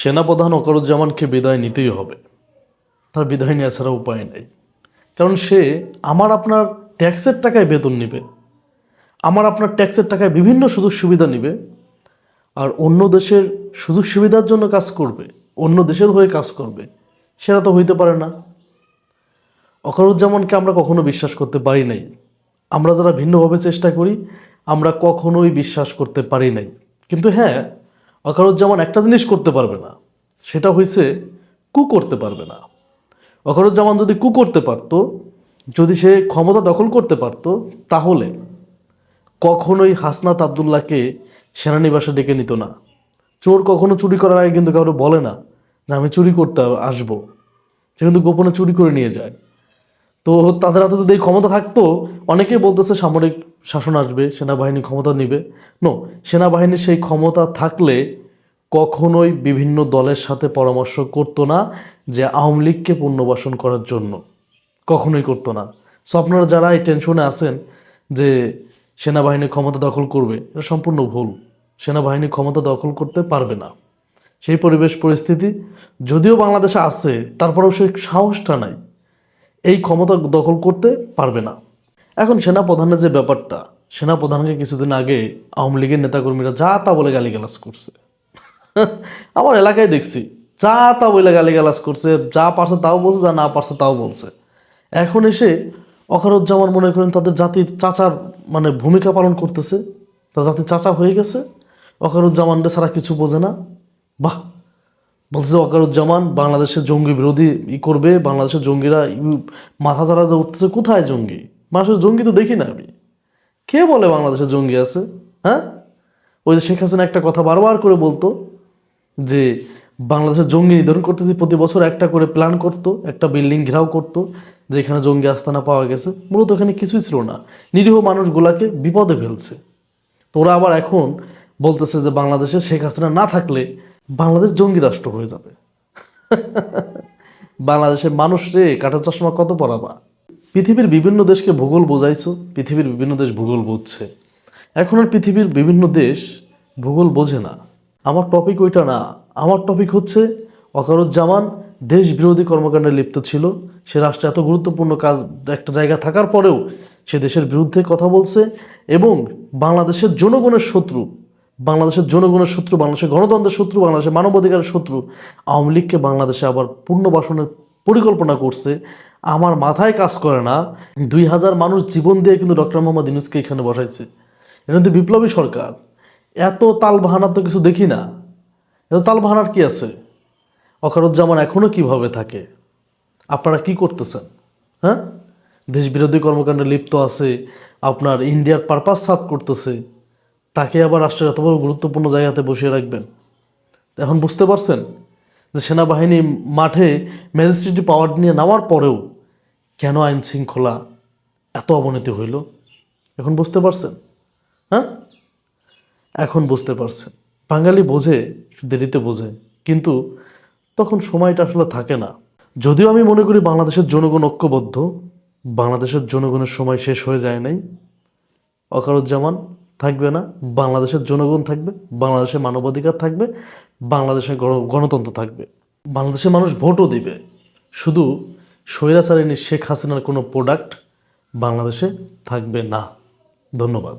সেনাপ্রধান ওকারুজ্জামানকে বিদায় নিতেই হবে। তার বিদায় নেওয়া ছাড়া উপায় নেই। কারণ সে আমার আপনার ট্যাক্সের টাকায় বেতন নিবে, আমার আপনার ট্যাক্সের টাকায় বিভিন্ন সুযোগ সুবিধা নিবে, আর অন্য দেশের সুযোগ সুবিধার জন্য কাজ করবে, অন্য দেশের হয়ে কাজ করবে, সেটা তো হইতে পারে না। অকারুজ্জামানকে আমরা কখনো বিশ্বাস করতে পারি নাই। আমরা যারা ভিন্নভাবে চেষ্টা করি, আমরা কখনোই বিশ্বাস করতে পারি নাই। কিন্তু হ্যাঁ অকারুজ্জামান একটা জিনিস করতে পারবে না, সেটা হয়েছে কু করতে পারবে না। অকারুজ্জামান যদি কু করতে পারতো, যদি সে ক্ষমতা দখল করতে পারতো, তাহলে কখনোই হাসনাত আবদুল্লাহকে সেনানিবাসে ডেকে নিত না। চোর কখনো চুরি করার আগে কিন্তু কারও বলে না যে, আমি চুরি করতে আসব। সে কিন্তু গোপনে চুরি করে নিয়ে যায়। তো তাদের হাতে যদি এই ক্ষমতা থাকতো, অনেকেই বলতেছে সামরিক শাসন আসবে, সেনাবাহিনী ক্ষমতা নিবে। নো সেনাবাহিনীর সেই ক্ষমতা থাকলে কখনোই বিভিন্ন দলের সাথে পরামর্শ করতো না যে আওয়ামী লীগকে পুনর্বাসন করার জন্য। কখনোই করতো না। সো আপনারা যারা এই টেনশনে আছেন যে সেনাবাহিনী ক্ষমতা দখল করবে, এটা সম্পূর্ণ ভুল। সেনাবাহিনী ক্ষমতা দখল করতে পারবে না। সেই পরিবেশ পরিস্থিতি যদিও বাংলাদেশে আছে, তারপরেও সেই সাহসটা নাই। এই ক্ষমতা দখল করতে পারবে না। এখন সেনাপ্রধানের যে ব্যাপারটা, সেনাপ্রধানকে কিছুদিন আগে আওয়ামী লীগের নেতাকর্মীরা যা তা বলে গালিগালাজ করছে। আমার এলাকায় দেখছি, যা তা বলে গালিগালাজ করছে, যা পারছে তাও বলছে, যা না পারছে তাও বলছে। এখন এসে অকারুজ্জামান মনে করেন তাদের জাতির চাচার মানে ভূমিকা পালন করতেছে, তার জাতির চাচা হয়ে গেছে অকারুজ্জামানরা ছাড়া কিছু বোঝে না। বাহ! বলছে অকারুজ্জামান বাংলাদেশের জঙ্গি বিরোধী ই করবে, বাংলাদেশের জঙ্গিরা মাথা চাড়াতে উঠতেছে, কোথায় জঙ্গি? মানুষের জঙ্গি তো দেখি না আমি। কে বলে বাংলাদেশের জঙ্গি আছে হ্যাঁ? ওই যে শেখ হাসিনা একটা কথা বারবার করে বলতো যে বাংলাদেশের জঙ্গি নিধন করতেছি, প্রতি বছর একটা করে প্ল্যান করতো, একটা বিল্ডিং ঘেরাও করতো, যেখানে জঙ্গি আস্তানা পাওয়া গেছে। মূলত এখানে কিছুই ছিল না। নিরীহ মানুষগুলাকে বিপদে ফেলছে। তো ওরা আবার এখন বলতেছে যে, বাংলাদেশে শেখ হাসিনা না থাকলে বাংলাদেশ জঙ্গি রাষ্ট্র হয়ে যাবে। বাংলাদেশের মানুষ রে কাটা চশমা কত পড়াবা পৃথিবীর বিভিন্ন দেশকে ভূগোল বোঝাইছো, পৃথিবীর বিভিন্ন দেশ ভূগোল বুঝছে। এখন আর পৃথিবীর বিভিন্ন দেশ ভূগোল বোঝে না। আমার টপিক ওইটা না। আমার টপিক হচ্ছে অকারুজ্জামান দেশ বিরোধী কর্মকাণ্ডে লিপ্ত ছিল। সে রাষ্ট্রে এত গুরুত্বপূর্ণ কাজ, একটা জায়গা থাকার পরেও সে দেশের বিরুদ্ধে কথা বলছে এবং বাংলাদেশের জনগণের শত্রু, বাংলাদেশের জনগণের শত্রু, বাংলাদেশের গণতন্ত্রের শত্রু, বাংলাদেশের মানবাধিকারের শত্রু, আওয়ামী লীগকে বাংলাদেশে আবার পুনর্বাসনের পরিকল্পনা করছে আমার মাথায় কাজ করে না, দুই হাজার মানুষ জীবন দিয়ে কিন্তু ডক্টর মোহাম্মদ ইনুসকে এখানে বসাইছে। এটা কিন্তু বিপ্লবী সরকার। এত তাল বাহানার তো কিছু দেখি না। এত তাল বাহানার কি আছে? অকারুজ্জামান এখনও কীভাবে থাকে? আপনারা কি করতেছেন? হ্যাঁ? দেশ বিরোধী কর্মকাণ্ডে লিপ্ত আছে, আপনার ইন্ডিয়ার পারপাস সার্ভ করতেছে। তাকে আবার রাষ্ট্রের এত বড় গুরুত্বপূর্ণ জায়গাতে বসিয়ে রাখবেন। এখন বুঝতে পারছেন যে সেনাবাহিনী মাঠে ম্যাজিস্ট্রেটি পাওয়ার নিয়ে নেওয়ার পরেও কেন আইন শৃঙ্খলা এত অবনতি হইল? এখন বুঝতে পারছেন? হ্যাঁ? এখন বুঝতে পারছেন। বাঙালি বোঝে দেরিতে বোঝে, কিন্তু তখন সময়টা আসলে থাকে না। যদিও আমি মনে করি বাংলাদেশের জনগণ ঐক্যবদ্ধ, বাংলাদেশের জনগণের সময় শেষ হয়ে যায় নাই। অকারুজ্জামান থাকবে না, বাংলাদেশের জনগণ থাকবে, বাংলাদেশের মানবাধিকার থাকবে, বাংলাদেশের গণ- গণতন্ত্র থাকবে। বাংলাদেশের মানুষ ভোটও দিবে। শুধু স্বৈরাচারিণী শেখ হাসিনার কোনো প্রোডাক্ট বাংলাদেশে থাকবে না। ধন্যবাদ।